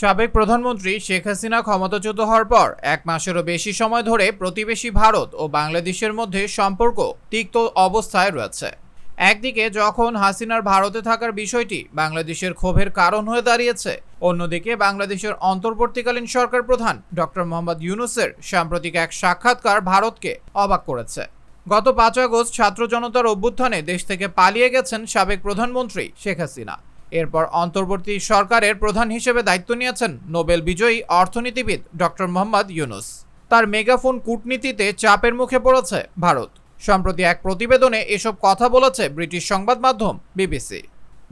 সাবেক প্রধানমন্ত্রী শেখ হাসিনা ক্ষমতাচ্যুত হওয়ার পর এক মাসেরও বেশি সময় ধরে প্রতিবেশী ভারত ও বাংলাদেশের মধ্যে সম্পর্ক তিক্ত অবস্থায় রয়েছে। একদিকে যখন হাসিনার ভারতে থাকার বিষয়টি বাংলাদেশের ক্ষোভের কারণ হয়ে দাঁড়িয়েছে, অন্যদিকে বাংলাদেশের অন্তর্বর্তীকালীন সরকার প্রধান ডক্টর মোহাম্মদ ইউনুসের সাম্প্রতিক এক সাক্ষাৎকার ভারতকে অবাক করেছে। গত পাঁচ আগস্ট ছাত্র জনতার অভ্যুত্থানে দেশ থেকে পালিয়ে গেছেন সাবেক প্রধানমন্ত্রী শেখ হাসিনা। এরপর অন্তর্বর্তী সরকারের প্রধান হিসেবে দায়িত্ব নিয়েছেন নোবেল বিজয়ী অর্থনীতিবিদ ডক্টর মোহাম্মদ ইউনুস। তার মেগাফোন কূটনীতিতে চাপের মুখে পড়েছে ভারত। সম্প্রতি এক প্রতিবেদনে এসব কথা বলেছে ব্রিটিশ সংবাদ মাধ্যম বিবিসি।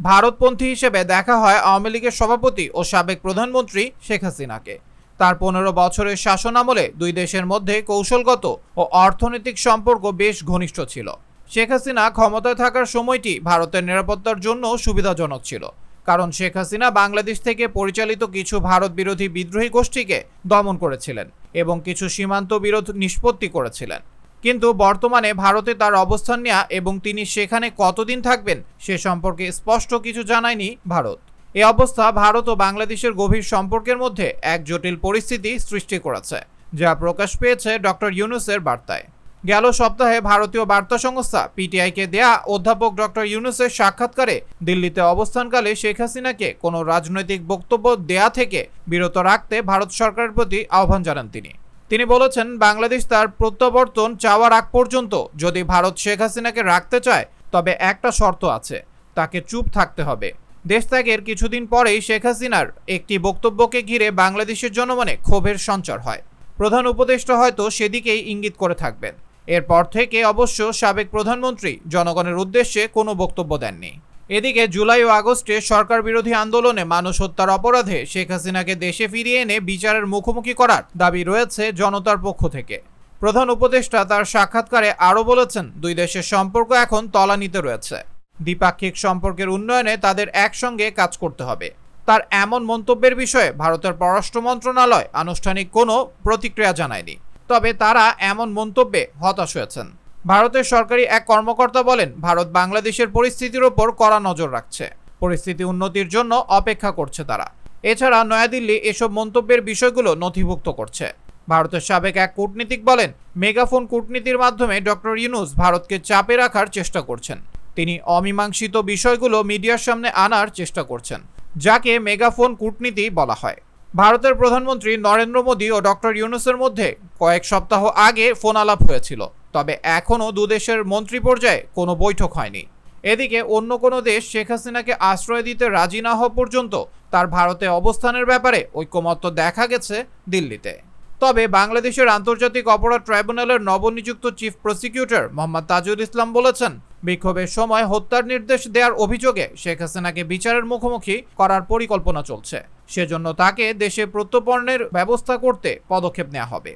ভারতপন্থী হিসেবে দেখা হয় আওয়ামী লীগের সভাপতি ও সাবেক প্রধানমন্ত্রী শেখ হাসিনাকে। তার পনেরো বছরের শাসন আমলে দুই দেশের মধ্যে কৌশলগত ও অর্থনৈতিক সম্পর্ক বেশ ঘনিষ্ঠ ছিল। শেখ হাসিনা ক্ষমতায় থাকার সময়টি ভারতের নিরাপত্তার জন্য সুবিধাজনক ছিল। কারণ শেখ হাসিনা বাংলাদেশ থেকে পরিচালিত কিছু ভারত বিরোধী বিদ্রোহী গোষ্ঠীকে দমন করেছিলেন এবং কিছু সীমান্ত বিরোধ নিষ্পত্তি করেছিলেন। কিন্তু বর্তমানে ভারতে তার অবস্থান নেওয়া এবং তিনি সেখানে কতদিন থাকবেন সে সম্পর্কে স্পষ্ট কিছু জানায়নি ভারত। এ অবস্থা ভারত ও বাংলাদেশের গভীর সম্পর্কের মধ্যে এক জটিল পরিস্থিতি সৃষ্টি করেছে, যা প্রকাশ পেয়েছে ডক্টর ইউনুসের বার্তায়। গেল সপ্তাহে ভারতীয় বার্তা সংস্থা পিটিআইকে দেয়া অধ্যাপক ডক্টর ইউনুসের সাক্ষাৎকারে দিল্লিতে অবস্থানকালে শেখ হাসিনাকে কোনো রাজনৈতিক বক্তব্য দেয়া থেকে বিরত রাখতে ভারত সরকারের প্রতি আহ্বান জানান তিনি। তিনি বলেছেন, বাংলাদেশ তার প্রত্যাবর্তন চাওয়ার আগ পর্যন্ত যদি ভারত শেখ হাসিনাকে রাখতে চায়, তবে একটা শর্ত আছে, তাকে চুপ থাকতে হবে। দেশ ত্যাগের কিছুদিন পরেই শেখ হাসিনার একটি বক্তব্যকে ঘিরে বাংলাদেশের জনমনে ক্ষোভের সঞ্চার হয়। প্রধান উপদেষ্টা হয়তো সেদিকেই ইঙ্গিত করে থাকবেন। এরপর থেকে অবশ্য সাবেক প্রধানমন্ত্রী জনগণের উদ্দেশ্যে কোনো বক্তব্য দেননি। এদিকে জুলাই ও আগস্টে সরকার বিরোধী আন্দোলনে মানুষ হত্যার অপরাধে শেখ হাসিনাকে দেশে ফিরিয়ে এনে বিচারের মুখোমুখি করার দাবি রয়েছে জনতার পক্ষ থেকে। প্রধান উপদেষ্টা তার সাক্ষাৎকারে আরও বলেছেন, দুই দেশের সম্পর্ক এখন তলানিতে রয়েছে। দ্বিপাক্ষিক সম্পর্কের উন্নয়নে তাদের একসঙ্গে কাজ করতে হবে। তার এমন মন্তব্যের বিষয়ে ভারতের পররাষ্ট্র মন্ত্রণালয় আনুষ্ঠানিক কোনো প্রতিক্রিয়া জানায়নি। তবে তারা এমন মন্তব্যে হতাশ হয়েছেন। ভারতের সরকারি এক কর্মকর্তা বলেন, ভারত বাংলাদেশের পরিস্থিতির ওপর কড়া নজর রাখছে। পরিস্থিতি উন্নতির জন্য অপেক্ষা করছে তারা। এছাড়া নয়াদিল্লি এসব মন্তব্যের বিষয়গুলো নথিভুক্ত করছে। ভারতের সাবেক এক কূটনীতিক বলেন, মেগাফোন কূটনীতির মাধ্যমে ডক্টর ইউনুস ভারতকে চাপে রাখার চেষ্টা করছেন। তিনি অমীমাংসিত বিষয়গুলো মিডিয়ার সামনে আনার চেষ্টা করছেন, যাকে মেগাফোন কূটনীতি বলা হয়। ভারতের প্রধানমন্ত্রী নরেন্দ্র মোদী ও ডক্টর ইউনুসের মধ্যে কয়েক সপ্তাহ আগে ফোন আলাপ হয়েছিল, তবে এখনও দুদেশের মন্ত্রী পর্যায়ে কোনো বৈঠক হয়নি। এদিকে অন্য কোনো দেশ শেখ হাসিনাকে আশ্রয় দিতে রাজি না হওয়া পর্যন্ত তার ভারতে অবস্থানের ব্যাপারে ঐক্যমত্য দেখা গেছে দিল্লিতে। তবে বাংলাদেশের আন্তর্জাতিক অপরাধ ট্রাইব্যুনালের নবনিযুক্ত চিফ প্রসিকিউটর মোহাম্মদ তাজুল ইসলাম বলেছেন, বিক্ষোভের সময় হত্যার নির্দেশ দেওয়ার অভিযোগে শেখ হাসিনাকে বিচারের মুখোমুখি করার পরিকল্পনা চলছে। সেজন্য তাকে দেশে প্রত্যর্পণের ব্যবস্থা করতে পদক্ষেপ নেওয়া হবে।